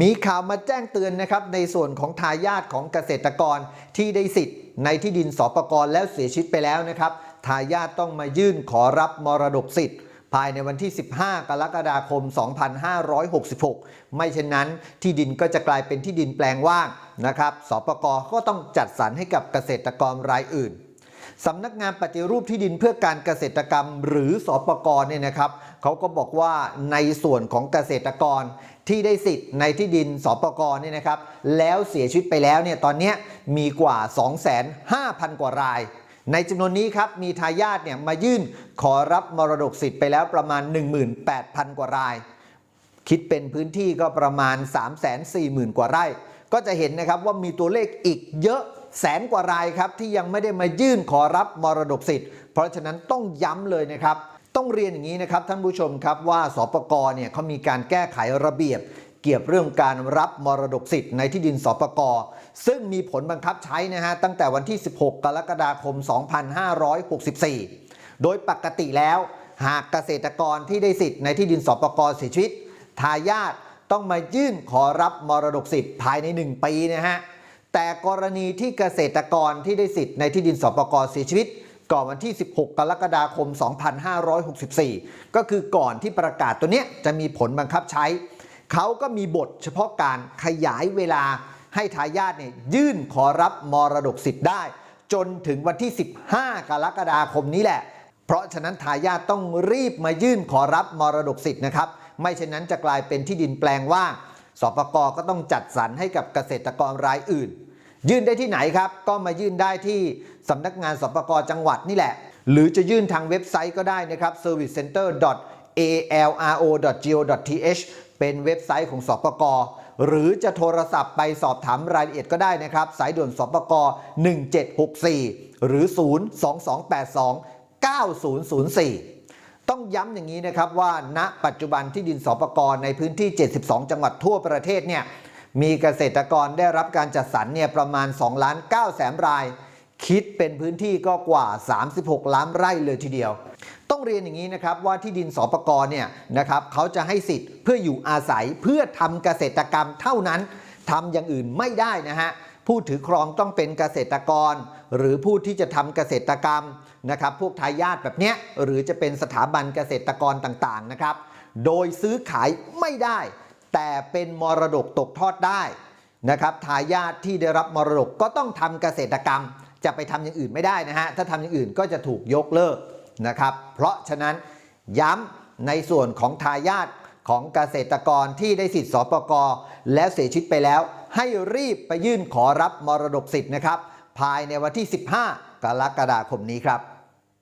มีข่าวมาแจ้งเตือนนะครับในส่วนของทายาทของเกษตรกรที่ได้สิทธิ์ ในที่ดินสปกรแล้วเสียชีวิตไปแล้วนะครับทายาทต้องมายื่นขอรับมรดกสิทธิ์ ภายในวันที่ 15 กรกฎาคม 2566 ไม่เช่นนั้นที่ดินก็จะกลายเป็นที่ดินแปลงว่างนะครับสปกก็ต้องจัดสรรให้กับเกษตรกรรายอื่น สำนักงานปฏิรูปที่ดินเพื่อการเกษตรกรรม หรือสอปกรเนี่ยนะครับเขาก็บอกว่าในส่วนของเกษตรกรที่ได้สิทธิ์ในที่ดินสปกรเนี่ยนะครับ แล้วเสียชีวิตไปแล้วเนี่ยตอนนี้มีกว่า 2,500 กว่าราย ในจำนวนนี้ครับมีทายาทเนี่ยมายื่นขอรับมรดกสิทธิ์ไปแล้วประมาณ 18,000 กว่าราย คิดเป็นพื้นที่ก็ประมาณ 3 4 0 0 0 0 กว่าไร่ ก็จะเห็นนะครับว่ามีตัวเลขอีกเยอะ แสนกว่ารายครับที่ยังไม่ได้มายื่นขอรับมรดกสิทธิ์ เพราะฉะนั้นต้องย้ำเลยนะครับ ต้องเรียนอย่างนี้นะครับท่านผู้ชมครับว่าสปกรเนี่ยเขามีการแก้ไขระเบียบ เกี่ยวเรื่องการรับมรดกสิทธิ์ในที่ดินสปกรซึ่งมีผลบังคับใช้นะฮะตั้งแต่วันที่ 16 กรกฎาคม 2564 โดยปกติแล้ว หากเกษตรกรที่ได้สิทธิ์ในที่ดินสปกรเสียชีวิตทายาทต้องมายื่นขอรับมรดกสิทธิ์ภายใน 1 ปีนะฮะ แต่กรณีที่เกษตรกรที่ได้สิทธิ์ในที่ดินสปกเสียชีวิต ก่อนวันที่ 16 กรกฎาคม 2564 ก็คือก่อนที่ประกาศตัวเนี้ยจะมีผลบังคับใช้ เขาก็มีบทเฉพาะการขยายเวลาให้ทายาทเนี่ยยื่นขอรับมรดกสิทธิ์ได้ จนถึงวันที่ 15 กรกฎาคมนี้แหละ เพราะฉะนั้นทายาทต้องรีบมายื่นขอรับมรดกสิทธิ์นะครับ ไม่เช่นนั้นจะกลายเป็นที่ดินแปลงว่าง สปกก็ต้องจัดสรรให้กับเกษตรกรรายอื่น ยื่นได้ที่ไหนครับ ก็มายื่นได้ที่สำนักงานสปกจังหวัดนี่แหละ หรือจะยื่นทางเว็บไซต์ก็ได้นะครับ servicecenter.alro.go.th เป็นเว็บไซต์ของสปกหรือจะโทรศัพท์ไปสอบถามรายละเอียดก็ได้นะครับ สายด่วนสปก1764 หรือ 022829004 ต้องย้ำอย่างนี้นะครับว่าณปัจจุบันที่ดินสปกรในพื้นที่ 72 จังหวัดทั่วประเทศเนี่ยมีเกษตรกรได้รับการจัดสรรเนี่ยประมาณ2ล้าน9แสนราย คิดเป็นพื้นที่ก็กว่า 36 ล้านไร่เลยทีเดียว ต้องเรียนอย่างนี้นะครับว่าที่ดินสปกรเนี่ยนะครับเขาจะให้สิทธิ์เพื่ออยู่อาศัยเพื่อทำเกษตรกรรมเท่านั้นทำอย่างอื่นไม่ได้นะฮะ ผู้ถือครองต้องเป็นเกษตรกร หรือผู้ที่จะทำเกษตรกรรมนะครับพวกทายาทแบบเนี้ยหรือจะเป็นสถาบันเกษตรกรต่างๆนะครับ โดยซื้อขายไม่ได้ แต่เป็นมรดกตกทอดได้นะครับทายาทที่ได้รับมรดกก็ต้องทำเกษตรกรรม จะไปทำอย่างอื่นไม่ได้นะฮะถ้าทำอย่างอื่นก็จะถูกยกเลิกนะครับเพราะฉะนั้นย้ำในส่วนของทายาทของเกษตรกรที่ได้สิทธิ์สปกและเสียชีวิตไปแล้ว ให้รีบไปยื่นขอรับมรดกสิทธิ์นะครับ ภายในวันที่ 15 กรกฎาคมนี้ครับ